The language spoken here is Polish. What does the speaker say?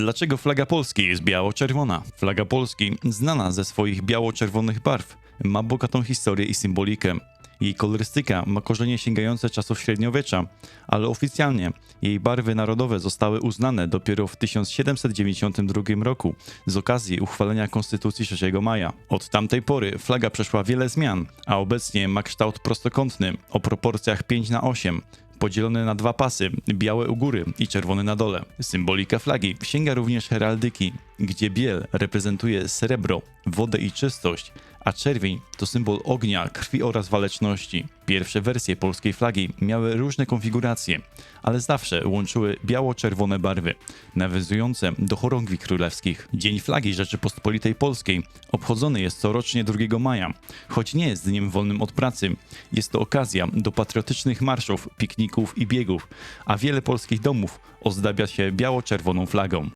Dlaczego flaga Polski jest biało-czerwona? Flaga Polski, znana ze swoich biało-czerwonych barw, ma bogatą historię i symbolikę. Jej kolorystyka ma korzenie sięgające czasów średniowiecza, ale oficjalnie jej barwy narodowe zostały uznane dopiero w 1792 roku z okazji uchwalenia Konstytucji 3 maja. Od tamtej pory flaga przeszła wiele zmian, a obecnie ma kształt prostokątny o proporcjach 5 na 8 podzielony na dwa pasy, białe u góry i czerwony na dole. Symbolika flagi sięga również heraldyki, gdzie biel reprezentuje srebro, wodę i czystość, a czerwień to symbol ognia, krwi oraz waleczności. Pierwsze wersje polskiej flagi miały różne konfiguracje, ale zawsze łączyły biało-czerwone barwy, nawiązujące do chorągwi królewskich. Dzień Flagi Rzeczypospolitej Polskiej obchodzony jest corocznie 2 maja, choć nie jest dniem wolnym od pracy. Jest to okazja do patriotycznych marszów, pikników i biegów, a wiele polskich domów ozdabia się biało-czerwoną flagą.